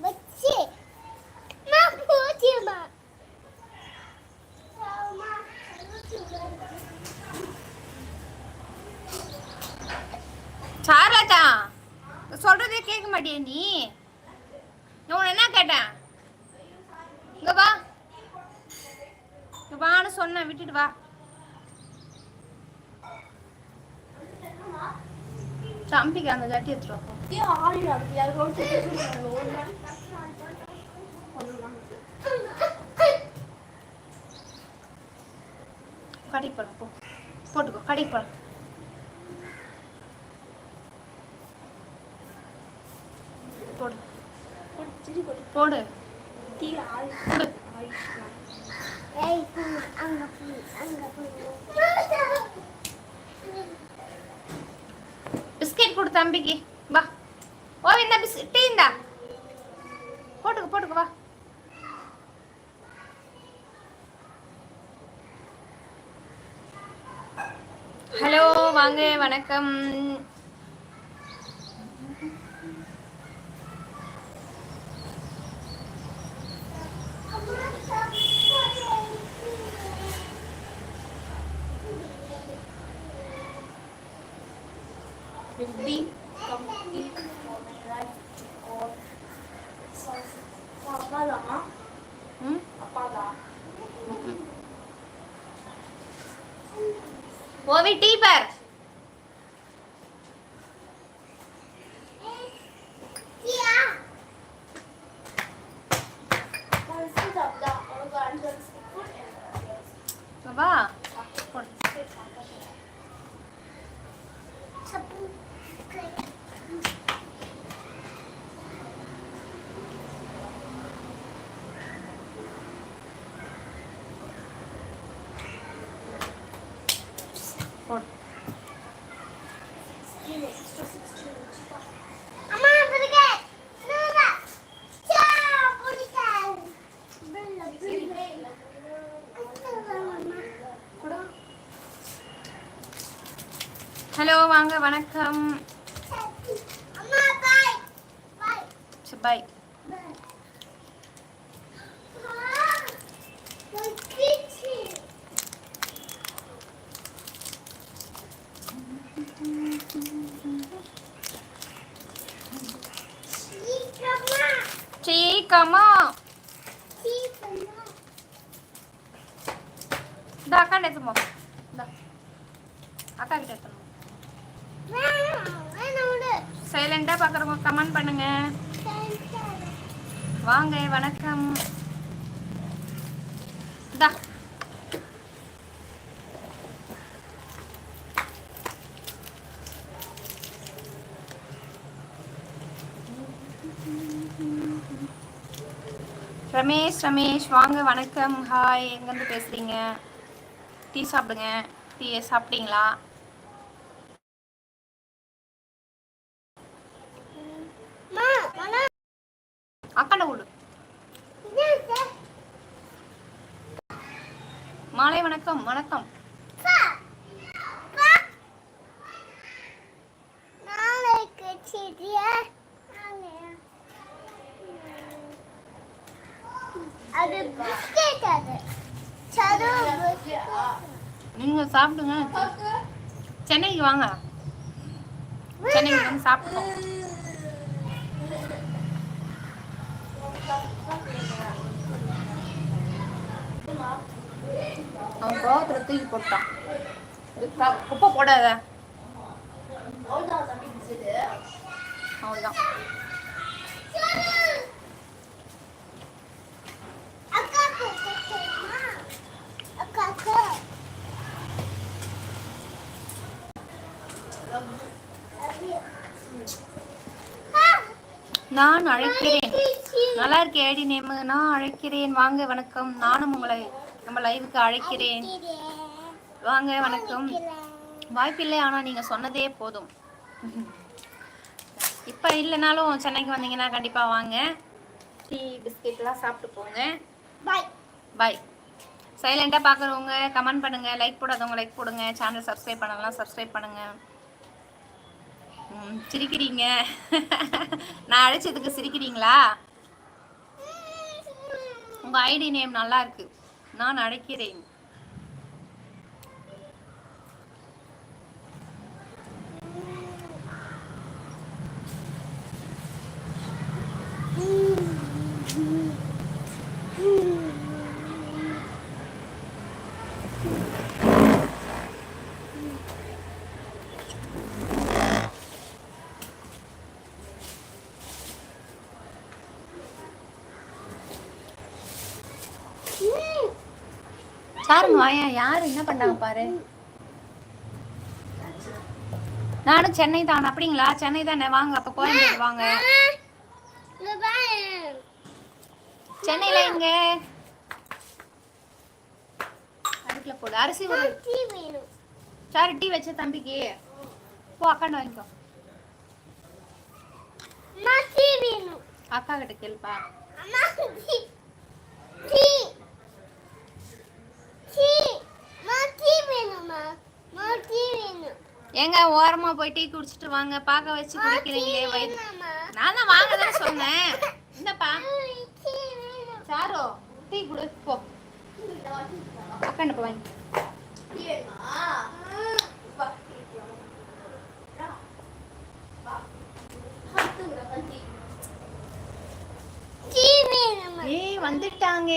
వచ్చి சொல்றதே கேட்க மாட்டிய நீ? நான் என்ன கேட்டேன்? இங்க வா. வான்னு சொன்னேன் விட்டுட்டு வா. தம்பிக்கு அந்த ஜட்டி எடுத்துருவோம் எடுத்துட்டு வா போ. கடைக்கு போலாம் போ. போட்டுக்கோ கடைக்கு போடு. போடு. போடு. பிஸ்கெட் கொடு தம்பிக்கு. வா. ஓ இந்த பிஸ் டீ இந்தா. போட்டுக்கோ போட்டுக்கோ வா. ஹலோ வாங்க வணக்கம். Be complete for my life or அப்பா தான் ம் அப்பா தான் ஓவி டீ பார். வா போடு போடு ஹலோ வாங்க வணக்கம் சரி பாய் சீக்கிரமா இந்த அக்கா எடுத்துமா அக்கா கிட்ட எடுத்துமா சைலண்டா பாக்குறவங்க கமெண்ட் பண்ணுங்க வாங்க வணக்கம் இந்தா ரமேஷ் ரமேஷ் வாங்க வணக்கம் ஹாய் எங்கேருந்து பேசுறீங்க? டீ சாப்பிடுங்க. டீ சாப்பிட்டீங்களா? அக்காண்ட விடு. மாலை வணக்கம் வணக்கம். அது பிஸ்கெட் அது. சரு நீங்க சாப்பிடுங்க. சென்னைக்கு வாங்க. சென்னைக்கு வந்து சாப்பிடுவோம். அவன் கோவத்துல தூக்கி போட்டான். குப்பை போடாத. அவ்வளோதான் நான் அழைக்கிறேன். நல்லா இருக்கே ஐடி நேம். நான் அழைக்கிறேன். வாங்க வணக்கம். நானும் உங்களை நம்ம லைவுக்கு அழைக்கிறேன். வாங்க வணக்கம். வாய்ப்பில்லை ஆனால் நீங்கள் சொன்னதே போதும். இப்போ இல்லைனாலும் சென்னைக்கு வந்தீங்கன்னா கண்டிப்பாக வாங்க. டீ பிஸ்கெட்லாம் சாப்பிட்டு போங்க. பாய் பாய் சைலண்டாக பார்க்குறவங்க கமெண்ட் பண்ணுங்கள் லைக் போடாதவங்க லைக் போடுங்க. சேனல் சப்ஸ்கிரைப் பண்ணலாம் சப்ஸ்கிரைப் பண்ணுங்கள் ம், சிரிக்கிறீங்க. நான் அழைச்சதுக்கு சிரிக்கிறீங்களா? உங்கள் ஐடி நேம் நல்லா இருக்கு நான் அழைக்கிறேன். பாருங்க வாயா யார்? என்ன பண்ணாங்க பாரு? நானும் சென்னை தான். அப்படிங்களா? சென்னை தானே. வாங்க அப்ப கோயம்பேடு வாங்க. சென்னையில எங்க? அடுப்புல போடு. அரிசி ஒரு வேணும் சாரு டீ வச்ச தம்பிக்கு. போ அக்காண்ட வாங்கிக்கோ. அக்கா கிட்ட கேளுப்பா அம்மா டீ டீ டீ அம்மா டீ வேணும்மா அம்மா டீ வேணும் ஏங்க ஓரமா போய் டீ குடிச்சிட்டு வாங்க. பார்க்க வச்சு குடிக்கிறீங்களே வயிறு. நான் தான் வாங்க தானே சொன்னேன் என்னப்பா வேணும். சாரோ டீ குடு. போ. அக்காண்ட போ வாங்கி. டீ வேணும்மா. ஏய் வந்துட்டாங்க.